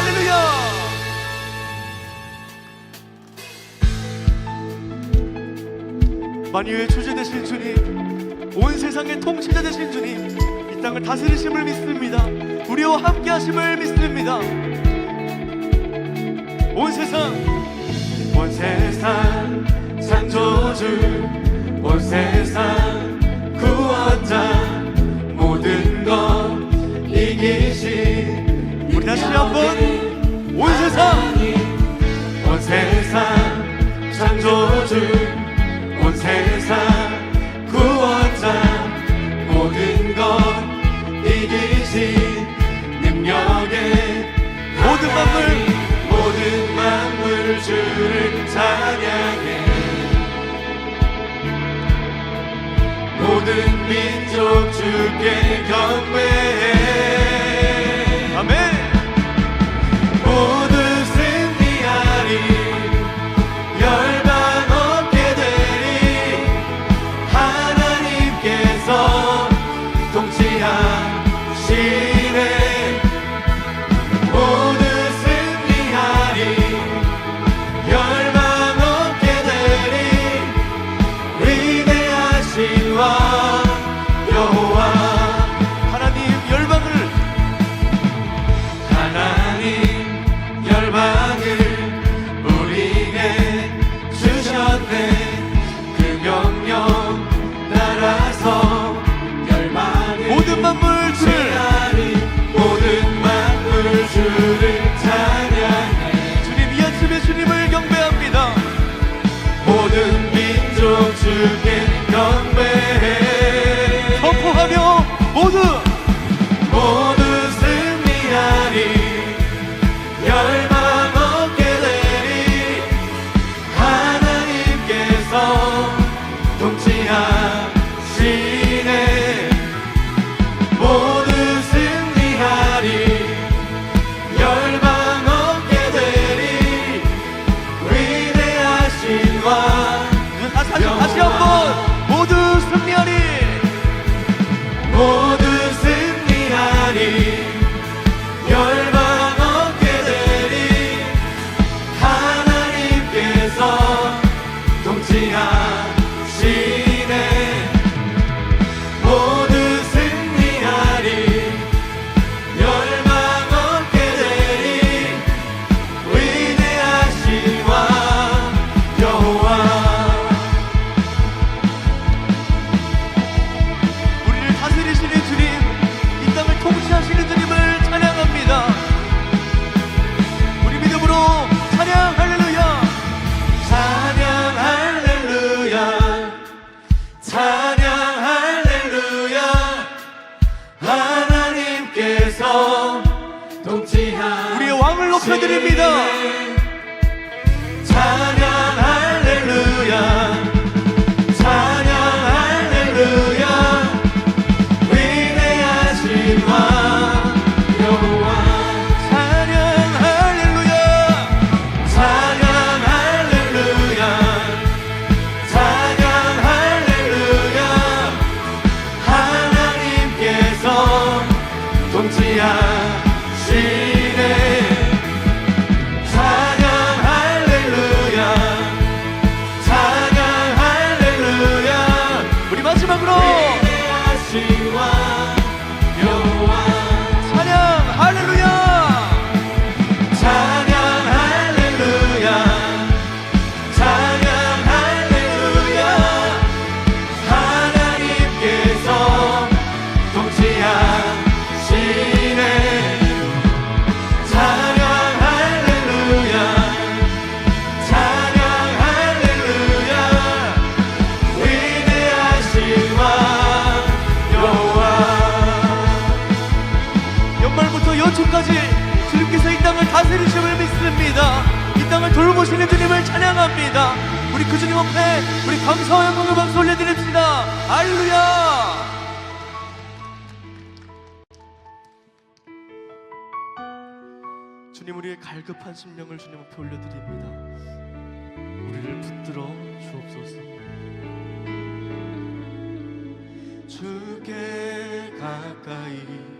할렐루야! 만유의 주제 되신 주님, 온 세상의 통치자 되신 주님, 이 땅을 다스리심을 믿습니다. 우리와 함께 하심을 믿습니다. 온 세상, 온 세상 창조주, 온 세상 구원자, 모든 것 이기시. 다시 한번 온 세상 온 세상 창조주 온 세상 구원자 모든 것 이기신 능력의 모든 만물 모든 만물 주를 찬양해. 모든 민족 주께 경배해. she 연초까지 주님께서 이 땅을 다스리심을 믿습니다. 이 땅을 돌보시는 주님을 찬양합니다. 우리 그 주님 앞에 우리 감사와 영광을 박수 올려드립시다. 할렐루야! 주님 우리의 갈급한 심령을 주님 앞에 올려드립니다. 우리를 붙들어 주옵소서. 주께 가까이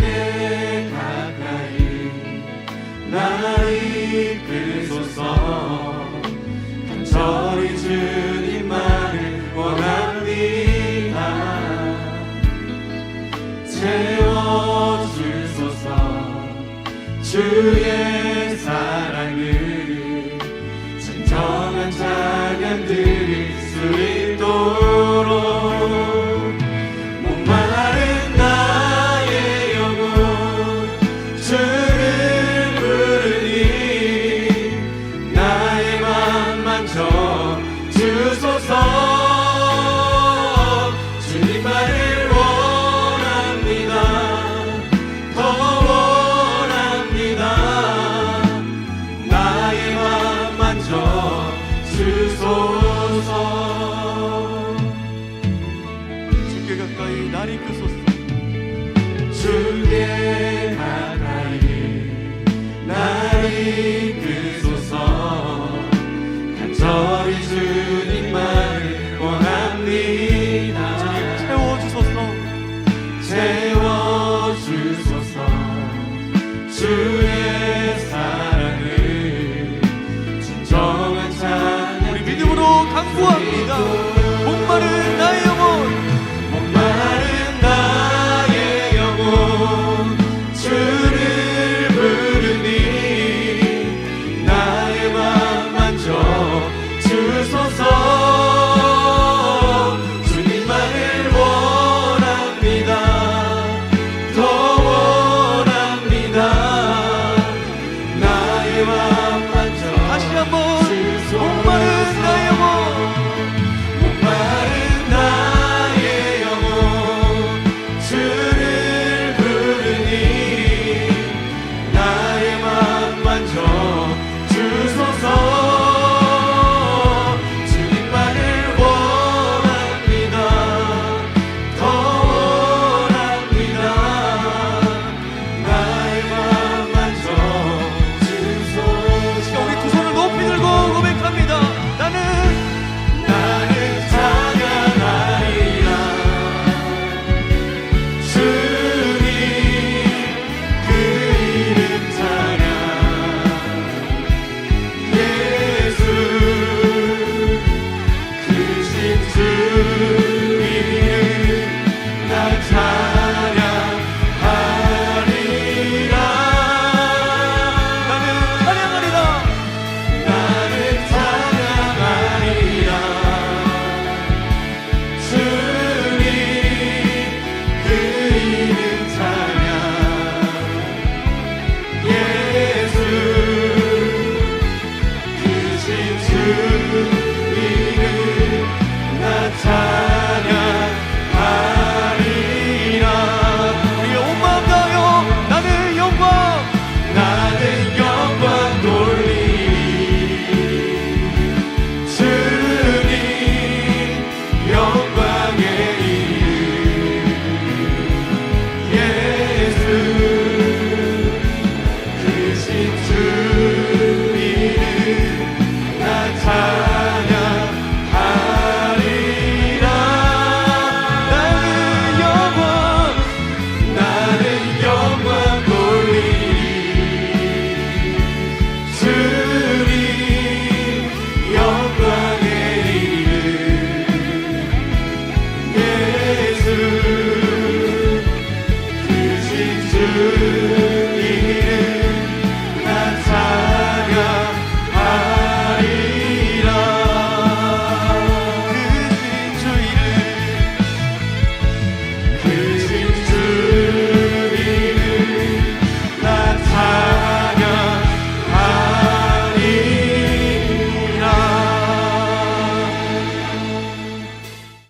그의 사랑을 진정한 찬양들